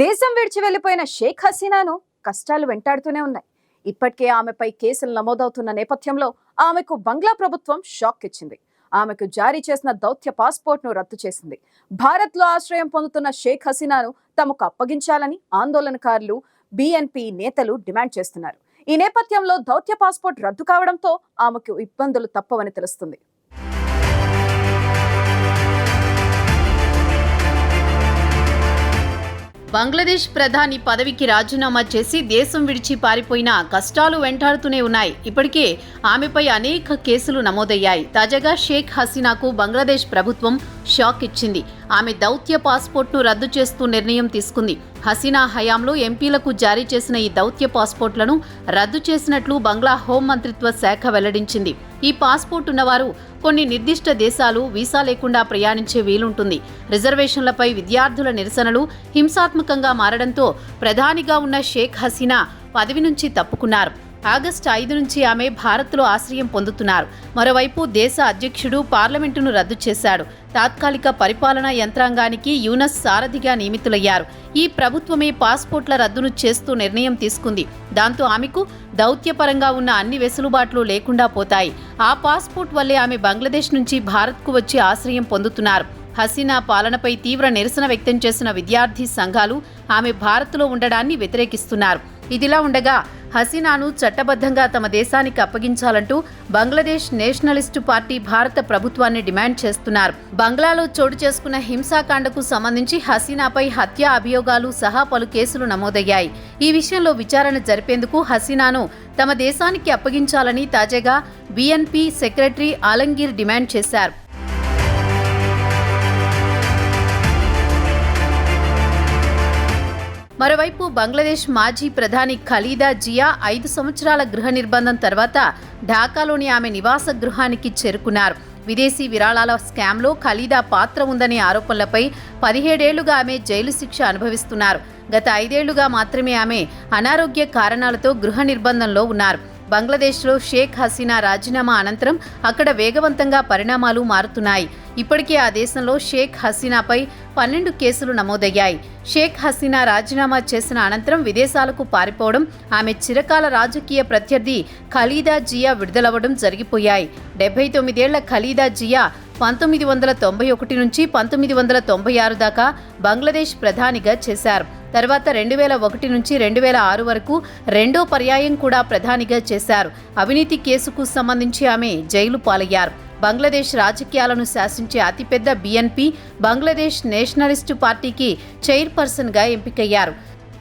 దేశం విడిచి వెళ్ళిపోయిన షేక్ హసీనాను కష్టాలు వెంటాడుతూనే ఉన్నాయి. ఇప్పటికే ఆమెపై కేసులు నమోదవుతున్న నేపథ్యంలో ఆమెకు బంగ్లా ప్రభుత్వం షాక్ ఇచ్చింది. ఆమెకు జారీ చేసిన దౌత్య పాస్పోర్ట్ను రద్దు చేసింది. భారత్లో ఆశ్రయం పొందుతున్న షేక్ హసీనాను తమకు అప్పగించాలని ఆందోళనకారులు బిఎన్పి నేతలు డిమాండ్ చేస్తున్నారు. ఈ నేపథ్యంలో దౌత్య పాస్పోర్ట్ రద్దు కావడంతో ఆమెకు ఇబ్బందులు తప్పవని తెలుస్తుంది. బంగ్లాదేశ్ ప్రధాని పదవికి రాజీనామా చేసి దేశం విడిచి పారిపోయిన కష్టాలు వెంటాడుతూనే ఉన్నాయి. ఇప్పటికే ఆమెపై అనేక కేసులు నమోదయ్యాయి. తాజాగా షేక్ హసీనాకు బంగ్లాదేశ్ ప్రభుత్వం షాక్ ఇచ్చింది. ఆమె దౌత్య పాస్పోర్ట్ను రద్దు చేస్తూ నిర్ణయం తీసుకుంది. హసీనా హయాంలో ఎంపీలకు జారీ చేసిన ఈ దౌత్య పాస్పోర్ట్లను రద్దు చేసినట్లు బంగ్లా హోం మంత్రిత్వ శాఖ వెల్లడించింది. ఈ పాస్పోర్ట్ ఉన్నవారు కొన్ని నిర్దిష్ట దేశాలు వీసా లేకుండా ప్రయాణించే వీలుంటుంది. రిజర్వేషన్లపై విద్యార్థుల నిరసనలు హింసాత్మకంగా మారడంతో ప్రధానిగా ఉన్న షేక్ హసీనా పదవి నుంచి తప్పుకున్నారు. ఆగస్టు ఐదు నుంచి ఆమె భారత్లో ఆశ్రయం పొందుతున్నారు. మరోవైపు దేశ అధ్యక్షుడు పార్లమెంటును రద్దు చేశాడు. తాత్కాలిక పరిపాలనా యంత్రాంగానికి యూనస్ సారథిగా నియమితులయ్యారు. ఈ ప్రభుత్వమే పాస్పోర్ట్ల రద్దును చేస్తూ నిర్ణయం తీసుకుంది. దాంతో ఆమెకు దౌత్యపరంగా ఉన్న అన్ని వెసులుబాట్లు లేకుండా పోతాయి. ఆ పాస్పోర్ట్ వల్లే ఆమె బంగ్లాదేశ్ నుంచి భారత్కు వచ్చి ఆశ్రయం పొందుతున్నారు. హసీనా పాలనపై తీవ్ర నిరసన వ్యక్తం చేసిన విద్యార్థి సంఘాలు ఆమె భారత్లో ఉండడాన్ని వ్యతిరేకిస్తున్నారు. ఇదిలా ఉండగా హసీనాను చట్టబద్ధంగా తమ దేశానికి అప్పగించాలంటూ బంగ్లాదేశ్ నేషనలిస్టు పార్టీ భారత ప్రభుత్వాన్ని డిమాండ్ చేస్తున్నారు. బంగ్లాలో చోటు చేసుకున్న హింసాకాండకు సంబంధించి హసీనాపై హత్య అభియోగాలు సహా పలు కేసులు నమోదయ్యాయి. ఈ విషయంలో విచారణ జరిపేందుకు హసీనాను తమ దేశానికి అప్పగించాలని తాజాగా బీఎన్పీ సెక్రటరీ ఆలంగీర్ డిమాండ్ చేశారు. మరోవైపు బంగ్లాదేశ్ మాజీ ప్రధాని ఖలీదా జియా ఐదు సంవత్సరాల గృహ నిర్బంధం తర్వాత ఢాకాలోని ఆమె నివాస గృహానికి చేరుకున్నారు. విదేశీ విరాళాల స్కామ్లో ఖలీదా పాత్ర ఉందనే ఆరోపణలపై పదిహేడేళ్ళుగా ఆమె జైలు శిక్ష అనుభవిస్తున్నారు. గత ఐదేళ్ళుగా మాత్రమే ఆమె అనారోగ్య కారణాలతో గృహ నిర్బంధంలో ఉన్నారు. బంగ్లాదేశ్లో షేక్ హసీనా రాజీనామా అనంతరం అక్కడ వేగవంతంగా పరిణామాలు మారుతున్నాయి. ఇప్పటికే ఆ దేశంలో షేక్ హసీనాపై పన్నెండు కేసులు నమోదయ్యాయి. షేక్ హసీనా రాజీనామా చేసిన అనంతరం విదేశాలకు పారిపోవడం ఆమె చిరకాల రాజకీయ ప్రత్యర్థి ఖలీదా జియా విడుదలవ్వడం జరిగిపోయాయి. డెబ్బై తొమ్మిదేళ్ళ ఖలీదా జియా పంతొమ్మిది వందల తొంభై ఒకటి నుంచి పంతొమ్మిది వందల తొంభై ఆరు దాకా బంగ్లాదేశ్ ప్రధానిగా చేశారు. తర్వాత రెండు వేల ఒకటి నుంచి రెండు వేల ఆరు వరకు రెండో పర్యాయం కూడా ప్రధానిగా చేశారు. అవినీతి కేసుకు సంబంధించి ఆమె జైలు పాలయ్యారు. బంగ్లాదేశ్ రాజకీయాలను శాసించే అతిపెద్ద బిఎన్పి బంగ్లాదేశ్ నేషనలిస్టు పార్టీకి చైర్పర్సన్గా ఎంపికయ్యారు.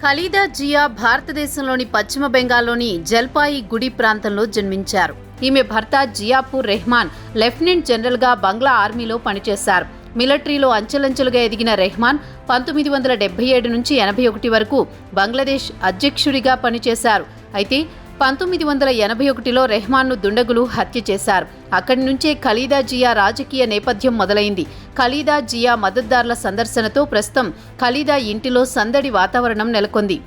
ఖలీదా జియా భారతదేశంలోని పశ్చిమ బెంగాల్లోని జల్పాయి గుడి ప్రాంతంలో జన్మించారు. ఈమె భర్త జియాపూర్ రెహ్మాన్ లెఫ్టినెంట్ జనరల్గా బంగ్లా ఆర్మీలో పనిచేశారు. మిలిటరీలో అంచెలంచెలుగా ఎదిగిన రెహ్మాన్ పంతొమ్మిది వందల డెబ్బై ఏడు నుంచి ఎనభై ఒకటి వరకు బంగ్లాదేశ్ అధ్యక్షుడిగా పనిచేశారు. అయితే పంతొమ్మిది వందల ఎనభై ఒకటిలో రెహమాన్ను దుండగులు హత్య చేశారు. అక్కడి నుంచే ఖలీదా జియా రాజకీయ నేపథ్యం మొదలైంది. ఖలీదా జియా మద్దతుదారుల సందర్శనతో ప్రస్తుతం ఖలీదా ఇంటిలో సందడి వాతావరణం నెలకొంది.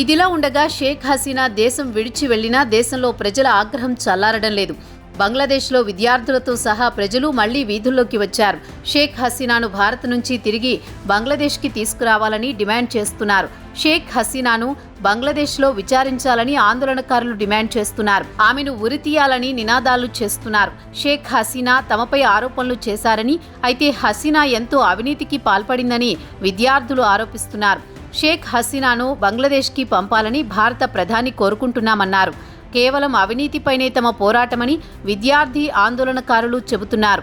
ఇదిలా ఉండగా షేక్ హసీనా దేశం విడిచి వెళ్ళినా దేశంలో ప్రజల ఆగ్రహం చల్లారడం లేదు. బంగ్లాదేశ్లో విద్యార్థులతో సహా ప్రజలు మళ్ళీ వీధుల్లోకి వచ్చారు. షేక్ హసీనాను భారత్ నుంచి తిరిగి బంగ్లాదేశ్కి తీసుకురావాలని డిమాండ్ చేస్తున్నారు. షేక్ హసీనాను బంగ్లాదేశ్లో విచారించాలని ఆందోళనకారులు డిమాండ్ చేస్తున్నారు. ఆమెను ఉరితీయాలని నినాదాలు చేస్తున్నారు. షేక్ హసీనా తమపై ఆరోపణలు చేశారని అయితే హసీనా ఎంతో అవినీతికి పాల్పడిందని విద్యార్థులు ఆరోపిస్తున్నారు. షేక్ హసీనాను బంగ్లాదేశ్కి పంపాలని భారత ప్రధాని కోరుకుంటున్నామన్నారు. కేవలం అవినీతిపైనే తమ పోరాటమని విద్యార్థి ఆందోళనకారులు చెబుతున్నారు.